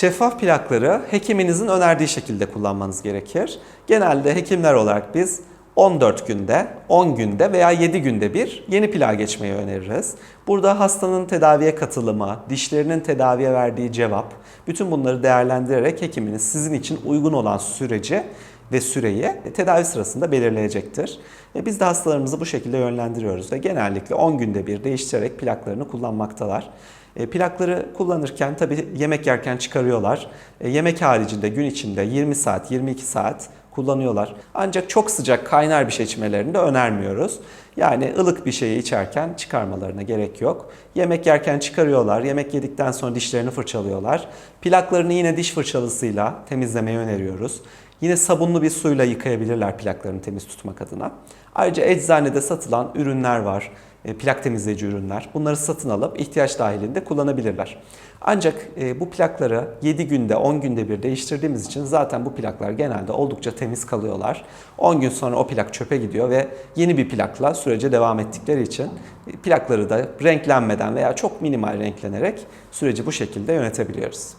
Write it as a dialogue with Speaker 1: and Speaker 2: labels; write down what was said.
Speaker 1: Şeffaf plakları hekiminizin önerdiği şekilde kullanmanız gerekir. Genelde hekimler olarak biz 14 günde, 10 günde veya 7 günde bir yeni plağa geçmeyi öneririz. Burada hastanın tedaviye katılımı, dişlerinin tedaviye verdiği cevap, bütün bunları değerlendirerek hekiminiz sizin için uygun olan süreci ve süreyi tedavi sırasında belirleyecektir. E, Biz de hastalarımızı bu şekilde yönlendiriyoruz ve genellikle 10 günde bir değiştirerek plaklarını kullanmaktalar. E, Plakları kullanırken tabii yemek yerken çıkarıyorlar. E, Yemek haricinde gün içinde 20 saat, 22 saat kullanıyorlar. Ancak çok sıcak kaynar bir şey içmelerini de önermiyoruz. Yani ılık bir şeyi içerken çıkarmalarına gerek yok. Yemek yerken çıkarıyorlar. Yemek yedikten sonra dişlerini fırçalıyorlar. Plaklarını yine diş fırçalısıyla temizlemeyi öneriyoruz. Yine sabunlu bir suyla yıkayabilirler plaklarını temiz tutmak adına. Ayrıca eczanede satılan ürünler var. E, Plak temizleyici ürünler. Bunları satın alıp ihtiyaç dahilinde kullanabilirler. Ancak e, bu plakları 7 günde 10 günde bir değiştirdiğimiz için zaten bu plaklar genelde oldukça temiz kalıyorlar. 10 gün sonra o plak çöpe gidiyor ve yeni bir plakla sürece devam ettikleri için e, plakları da renklenmeden veya çok minimal renklenerek süreci bu şekilde yönetebiliyoruz.